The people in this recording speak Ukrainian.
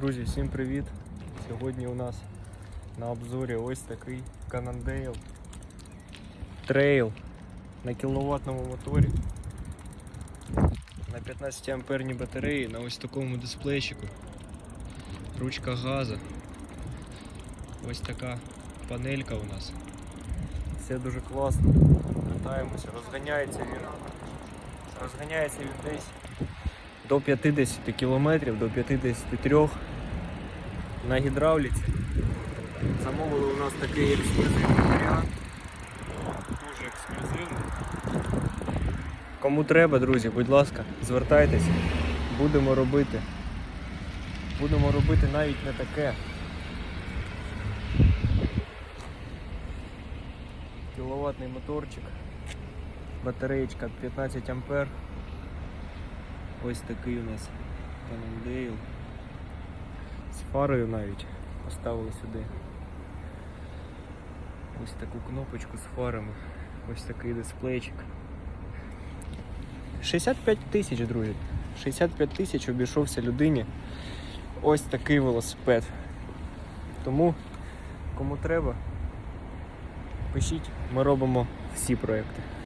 Друзі, всім привіт! Сьогодні у нас на обзорі ось такий Cannondale Trail на кіловатному моторі. На 15 амперній батареї на ось такому дисплейчику. Ручка газу. Ось така панелька у нас. Все дуже класно. Катаємося, розганяється він. Розганяється він десь до 50 км, до 53 на гідравліці. Замовили у нас такий ексклюзивний варіант. Дуже ексклюзивний. Кому треба, друзі, будь ласка, звертайтеся. Будемо робити. Будемо робити навіть не таке. Кіловатний моторчик. Батареєчка 15 ампер. Ось такий у нас Cannondale. З фарою навіть поставили сюди. Ось таку кнопочку з фарами. Ось такий дисплейчик. 65 тисяч, друзі. 65 тисяч обійшовся людині. Ось такий велосипед. Тому, кому треба, пишіть, ми робимо всі проекти.